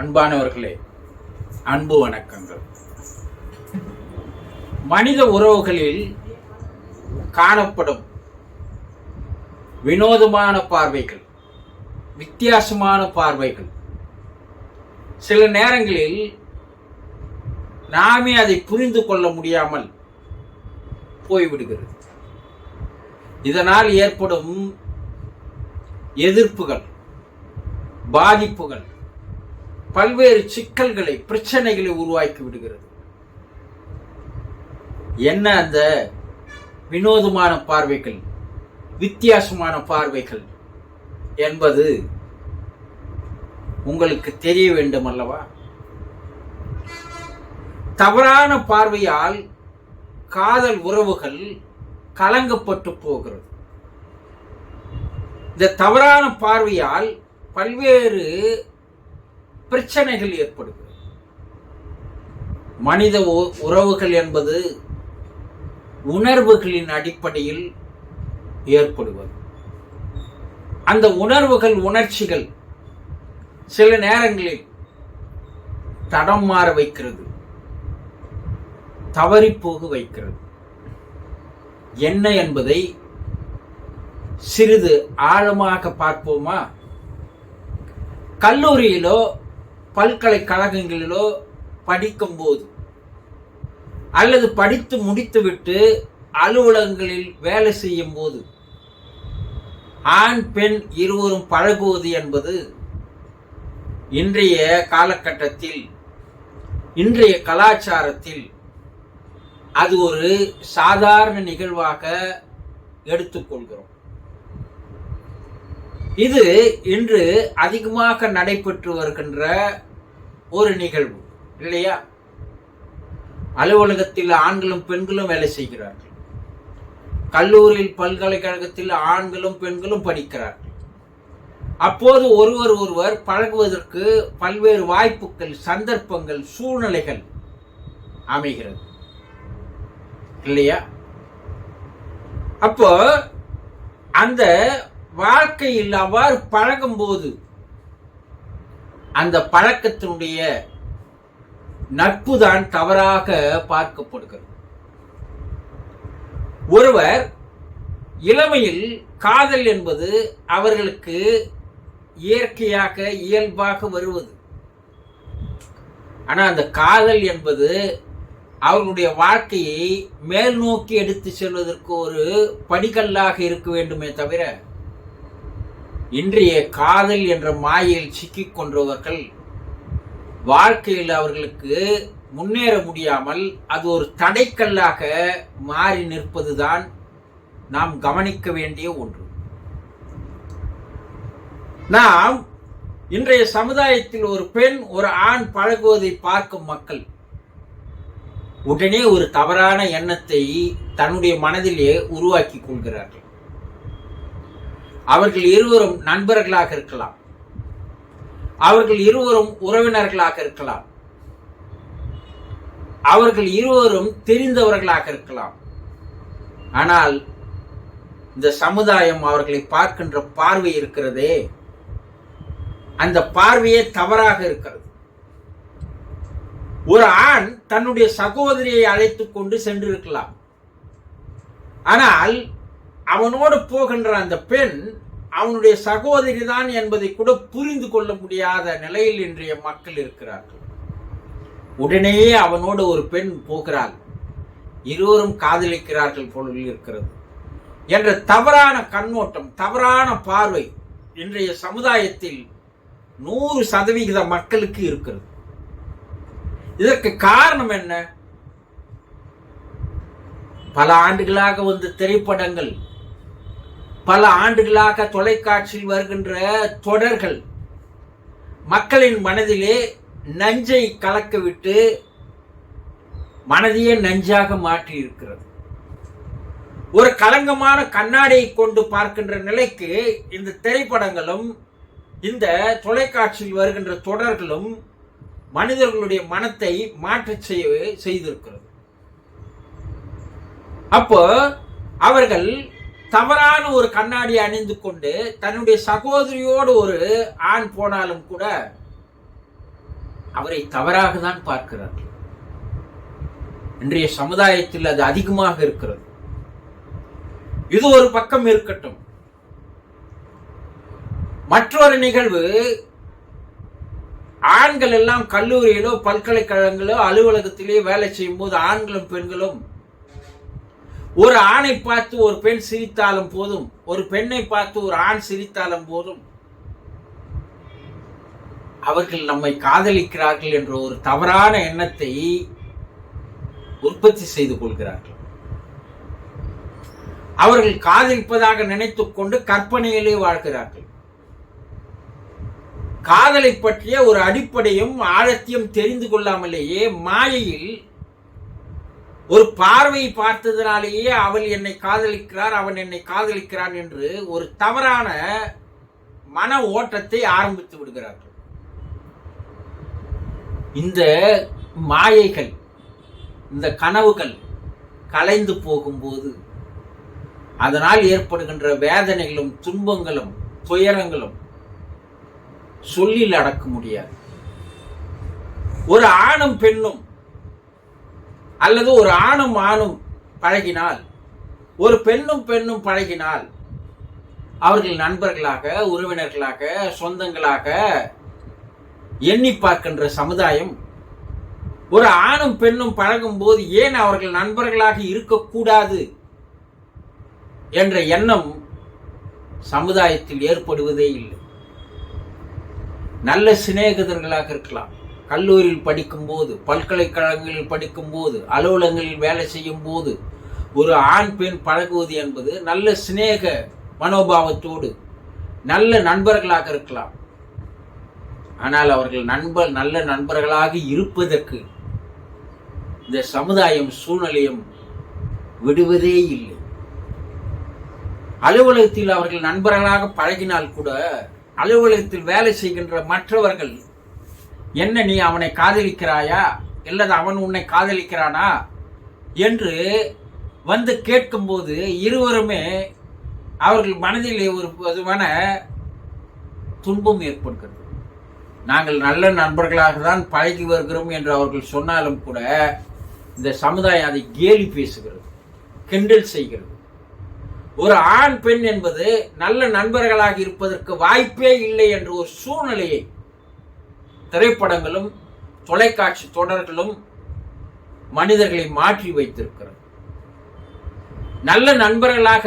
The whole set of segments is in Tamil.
அன்பானவர்களே அன்பு வணக்கங்கள். மனித உறவுகளில் காணப்படும் வினோதமான பார்வைகள் வித்தியாசமான பார்வைகள். சில நேரங்களில் நாமே அதை புரிந்து கொள்ள முடியாமல் போய்விடுகிறது. இதனால் ஏற்படும் எதிர்ப்புகள் பாதிப்புகள் பல்வேறு சிக்கல்களை பிரச்சனைகளை உருவாக்கி விடுகிறது. என்ன அந்த வினோதமான பார்வைகள் வித்தியாசமான பார்வைகள் என்பது உங்களுக்கு தெரிய வேண்டும் அல்லவா? தவறான பார்வையால் காதல் உறவுகள் கலங்கப்பட்டு போகிறது. இந்த தவறான பார்வையால் பல்வேறு பிரச்சனைகள் ஏற்படுகிறது. மனித உ- உறவுகள் என்பது உணர்வுகளின் அடிப்படையில் ஏற்படுவது. அந்த உணர்வுகள் உணர்ச்சிகள் சில நேரங்களில் தடம் மாற வைக்கிறது. தவறிப்போக வைக்கிறது. என்ன என்பதை சிறிது ஆழமாக பார்ப்போமா? கல்லூரியிலோ பல்கலைக்கழகங்களிலோ படிக்கும்போது அல்லது படித்து முடித்துவிட்டு அலுவலகங்களில் வேலை செய்யும் போது ஆண் பெண் இருவரும் பழகுவது என்பது இன்றைய காலகட்டத்தில் இன்றைய கலாச்சாரத்தில் அது ஒரு சாதாரண நிகழ்வாக எடுத்துக்கொள்கிறோம். இது இன்று அதிகமாக நடைபெற்று வருகின்ற ஒரு நிகழ்வு இல்லையா? அலுவலகத்தில் ஆண்களும் பெண்களும் வேலை செய்கிறார்கள். கல்லூரியில் பல்கலைக்கழகத்தில் ஆண்களும் பெண்களும் படிக்கிறார்கள். அப்போது ஒருவர் ஒருவர் பழகுவதற்கு பல்வேறு வாய்ப்புகள் சந்தர்ப்பங்கள் சூழ்நிலைகள் அமைகிறது. இல்லையா? அப்போ அந்த வாழ்க்கையில் அவ்வாறு பழகும்போது அந்த பழக்கத்தினுடைய நட்பு தான் தவறாக பார்க்கப்படுகிறது. ஒருவர் இளமையில் காதல் என்பது அவர்களுக்கு இயற்கையாக இயல்பாக வருவது. ஆனால் அந்த காதல் என்பது அவர்களுடைய வாழ்க்கையை மேல் நோக்கி எடுத்து செல்வதற்கு ஒரு படிக்கல்லாக இருக்க வேண்டுமே தவிர இன்றைய காதல் என்ற மாயையில் சிக்கிக் கொண்டவர்கள் வாழ்க்கையில் அவர்களுக்கு முன்னேற முடியாமல் அது ஒரு தடைக்கல்லாக மாறி நிற்பதுதான் நாம் கவனிக்க வேண்டிய ஒன்று. நாம் இன்றைய சமுதாயத்தில் ஒரு பெண் ஒரு ஆண் பழகுவதை பார்க்கும் மக்கள் உடனே ஒரு தவறான எண்ணத்தை தன்னுடைய மனதிலே உருவாக்கி கொள்கிறார்கள். அவர்கள் இருவரும் நண்பர்களாக இருக்கலாம். அவர்கள் இருவரும் உறவினர்களாக இருக்கலாம். அவர்கள் இருவரும் தெரிந்தவர்களாக இருக்கலாம். ஆனால் இந்த சமுதாயம் அவர்களை பார்க்கின்ற பார்வை இருக்கிறதே. அந்த பார்வையே தவறாக இருக்கிறது. ஒரு ஆண் தன்னுடைய சகோதரியை அழைத்துக் கொண்டு சென்றிருக்கலாம். ஆனால் அவனோடு போகின்ற அந்த பெண் அவனுடைய சகோதரி தான் என்பதை கூட புரிந்து கொள்ள முடியாத நிலையில் இன்றைய மக்கள் இருக்கிறார்கள். உடனேயே அவனோடு ஒரு பெண் போகிறாள். இருவரும் காதலிக்கிறார்கள் போல இருக்கிறது. என்ற தவறான கண்ணோட்டம் தவறான பார்வை இன்றைய சமுதாயத்தில் நூறு சதவிகித மக்களுக்கு இருக்கிறது. இதற்கு காரணம் என்ன? பல ஆண்டுகளாக வந்த திரைப்படங்கள் பல ஆண்டுகளாக தொலைக்காட்சியில் வருகின்ற தொடர்கள் மக்களின் மனதிலே நஞ்சை கலக்கவிட்டு மனதையே நஞ்சாக மாற்றி இருக்கிறது ஒரு கலங்கமான கண்ணாடியை கொண்டு பார்க்கின்ற நிலைக்கு இந்த திரைப்படங்களும் இந்த தொலைக்காட்சியில் வருகின்ற தொடர்களும் மனிதர்களுடைய மனத்தை மாற்றச் செய்ய செய்திருக்கிறது. அப்போ அவர்கள் தவறான ஒரு கண்ணாடி அணிந்து கொண்டு தன்னுடைய சகோதரியோடு ஒரு ஆண் போனாலும் கூட அவரை தவறாக தான் பார்க்கிறார்கள் இன்றைய சமுதாயத்தில் அது அதிகமாக இருக்கிறது. இது ஒரு பக்கம் இருக்கட்டும். மற்றொரு நிகழ்வு ஆண்கள் எல்லாம் கல்லூரியிலோ பல்கலைக்கழகங்களோ அலுவலகத்திலேயே வேலை செய்யும் போது ஆண்களும் பெண்களும் ஒரு ஆணை பார்த்து ஒரு பெண் சிரித்தாலும் போதும் ஒரு பெண்ணை பார்த்து ஒரு ஆண் சிரித்தாலும் போதும். அவர்கள் நம்மை காதலிக்கிறார்கள் என்ற ஒரு தவறான எண்ணத்தை உற்பத்தி செய்து கொள்கிறார்கள். அவர்கள் காதலிப்பதாக நினைத்துக் கொண்டு கற்பனையிலே வாழ்கிறார்கள். காதலை பற்றிய ஒரு அடிப்படையும் ஆழத்தையும் தெரிந்து கொள்ளாமலேயே மாயையில் ஒரு பார்வை பார்த்ததினாலேயே அவள் என்னை காதலிக்கிறார் அவன் என்னை காதலிக்கிறான் என்று ஒரு தவறான மன ஓட்டத்தை ஆரம்பித்து விடுகிறார்கள். இந்த மாயைகள் இந்த கனவுகள் கலைந்து போகும்போது அதனால் ஏற்படுகின்ற வேதனைகளும் துன்பங்களும் துயரங்களும் சொல்லில் அடக்க முடியாது. ஒரு ஆணும் பெண்ணும் அல்லது ஒரு ஆணும் ஆணும் பழகினால் ஒரு பெண்ணும் பெண்ணும் பழகினால் அவர்கள் நண்பர்களாக உறவினர்களாக சொந்தங்களாக எண்ணி பார்க்கின்ற சமுதாயம் ஒரு ஆணும் பெண்ணும் பழகும் போது ஏன் அவர்கள் நண்பர்களாக இருக்கக்கூடாது என்ற எண்ணம் சமுதாயத்தில் ஏற்படுவதே இல்லை. நல்ல சிநேகிதர்களாக இருக்கலாம். கல்லூரியில் படிக்கும்போது பல்கலைக்கழகங்களில் படிக்கும்போது அலுவலகங்களில் வேலை செய்யும் போது ஒரு ஆண் பெண் பழகுவது என்பது நல்ல சிநேக மனோபாவத்தோடு நல்ல நண்பர்களாக இருக்கலாம். ஆனால் அவர்கள் நண்பர் நல்ல நண்பர்களாக இருப்பதற்கு இந்த சமுதாயம் சூழ்நிலையும் விடுவதே இல்லை. அலுவலகத்தில் அவர்கள் நண்பர்களாக பழகினால் கூட அலுவலகத்தில் வேலை செய்கின்ற மற்றவர்கள் என்ன நீ அவனை காதலிக்கிறாயா? இல்லது அவன் உன்னை காதலிக்கிறானா? என்று வந்து கேட்கும்போது இருவருமே அவர்கள் மனதில் ஒரு விதமான துன்பம் ஏற்படுகிறது. நாங்கள் நல்ல நண்பர்களாக தான் பழகி வருகிறோம் என்று அவர்கள் சொன்னாலும் கூட இந்த சமுதாயம் அதை கேலி பேசுகிறது கிண்டல் செய்கிறது. ஒரு ஆண் பெண் என்பது நல்ல நண்பர்களாக இருப்பதற்கு வாய்ப்பே இல்லை என்ற ஒரு சூழ்நிலையை திரைப்படங்களும் தொலைக்காட்சி தொடர்களும் மனிதர்களை மாற்றி வைத்திருக்கிறது. நல்ல நண்பர்களாக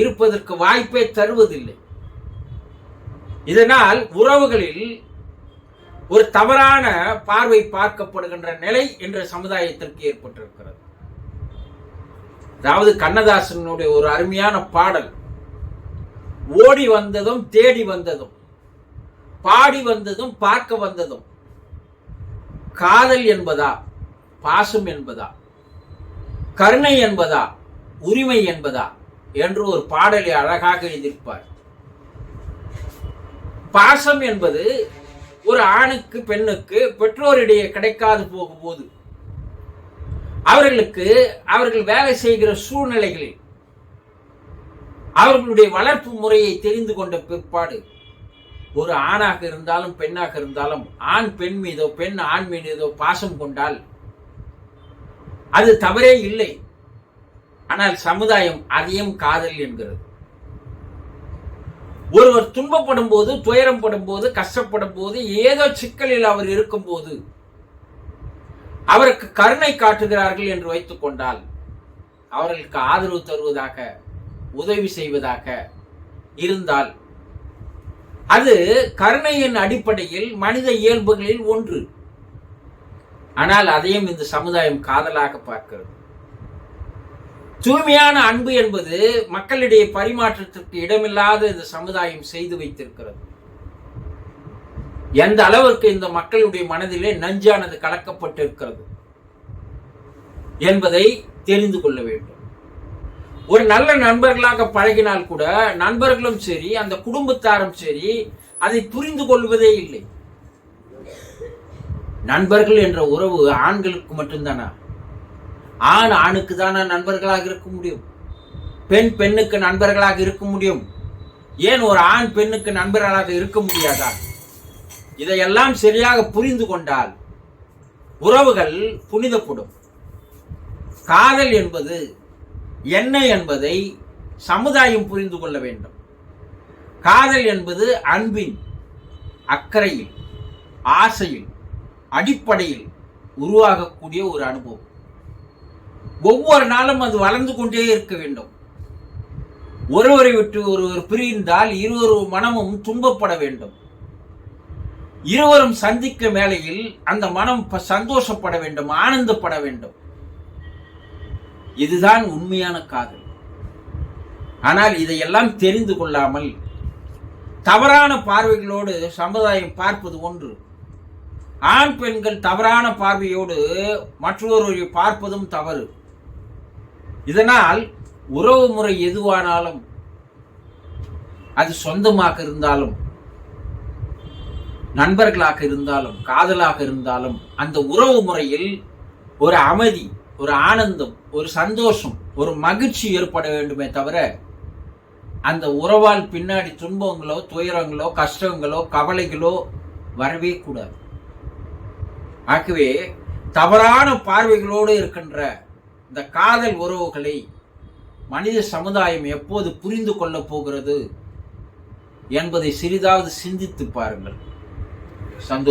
இருப்பதற்கு வாய்ப்பே தருவதில்லை. இதனால் உறவுகளில் ஒரு தவறான பார்வை பார்க்கப்படுகின்ற நிலை என்ற சமுதாயத்திற்கு ஏற்பட்டிருக்கிறது. அதாவது கண்ணதாசனுடைய ஒரு அருமையான பாடல் ஓடி வந்ததும் தேடி வந்ததும் பாடி வந்ததும் பார்க்க வந்ததும். காதல் என்பதா? பாசம் என்பதா? கருணை என்பதா? உரிமை என்பதா? என்று ஒரு பாடலை அழகாக எழுதியிருப்பார் பாசம் என்பது ஒரு ஆணுக்கு பெண்ணுக்கு பெற்றோரிடையே கிடைக்காது போகும்போது. அவர்களுக்கு அவர்கள் வேலை செய்கிற சூழ்நிலைகளில் அவர்களுடைய வளர்ப்பு முறையை தெரிந்து கொண்ட பிற்பாடு ஒரு ஆணாக இருந்தாலும் பெண்ணாக இருந்தாலும் ஆண் பெண் மீதோ பெண் ஆண் மீதோ பாசம் கொண்டால் அது தவறே இல்லை. ஆனால் சமுதாயம் அதையும் காதல் என்கிறது. ஒருவர் துன்பப்படும் போது துயரம் படும் போது கஷ்டப்படும் போது ஏதோ சிக்கலில் அவர் இருக்கும் போது அவருக்கு கருணை காட்டுகிறார்கள் என்று வைத்துக் கொண்டால் அவர்களுக்கு ஆதரவு தருவதாக உதவி செய்வதாக இருந்தால் அது கருணையின் அடிப்படையில் மனித இயல்புகளில் ஒன்று. ஆனால் அதையும் இந்த சமுதாயம் காதலாக பார்க்கிறது. தூய்மையான அன்பு என்பது மக்களிடையே பரிமாற்றத்திற்கு இடமில்லாத இந்த சமுதாயம் செய்து வைத்திருக்கிறது. எந்த அளவிற்கு இந்த மக்களுடைய மனதிலே நஞ்சானது கலக்கப்பட்டிருக்கிறது என்பதை தெரிந்து கொள்ள வேண்டும். ஒரு நல்ல நண்பர்களாக பழகினால் கூட நண்பர்களும் சரி அந்த குடும்பத்தாரும் சரி அதை புரிந்து கொள்வதே இல்லை. நண்பர்கள் என்ற உறவு ஆண்களுக்கு மட்டும்தானா? ஆண் ஆணுக்கு தானா நண்பர்களாக இருக்க முடியும்? பெண் பெண்ணுக்கு நண்பர்களாக இருக்க முடியும்? ஏன் ஒரு ஆண் பெண்ணுக்கு நண்பர்களாக இருக்க முடியாதா? இதையெல்லாம் சரியாக புரிந்து கொண்டால் உறவுகள் புனிதப்படும். காதல் என்பது என்ன என்பதை சமுதாயம் புரிந்து கொள்ள வேண்டும். காதல் என்பது அன்பின் அக்கறையில் ஆசையில் அடிப்படையில் உருவாகக்கூடிய ஒரு அனுபவம். ஒவ்வொரு நாளும் அது வளர்ந்து கொண்டே இருக்க வேண்டும். ஒருவரை விட்டு ஒருவர் பிரிந்தால் இருவரும் மனமும் துன்பப்பட வேண்டும். இருவரும் சந்திக்க வேளையில் அந்த மனம் ப- சந்தோஷப்பட வேண்டும் ஆனந்தப்பட வேண்டும். இதுதான் உண்மையான காதல். ஆனால் இதையெல்லாம் தெரிந்து கொள்ளாமல் தவறான பார்வைகளோடு சமுதாயம் பார்ப்பது ஒன்று. ஆண் பெண்கள் தவறான பார்வையோடு மற்றொருவரை பார்ப்பதும் தவறு. இதனால் உறவு முறை எதுவானாலும் அது சொந்தமாக இருந்தாலும் நண்பர்களாக இருந்தாலும் காதலாக இருந்தாலும் அந்த உறவு முறையில் ஒரு அமைதி ஒரு ஆனந்தம் ஒரு சந்தோஷம் ஒரு மகிழ்ச்சி ஏற்பட வேண்டுமே தவிர அந்த உறவால் பின்னாடி துன்பங்களோ துயரங்களோ கஷ்டங்களோ கவலைகளோ வரவே கூடாது. ஆகவே தவறான பார்வைகளோடு இருக்கின்ற இந்த காதல் உறவுகளை மனித சமுதாயம் எப்போது புரிந்து கொள்ளப் போகிறது என்பதை சிறிதாவது சிந்தித்து பாருங்கள். சந்தோஷம்.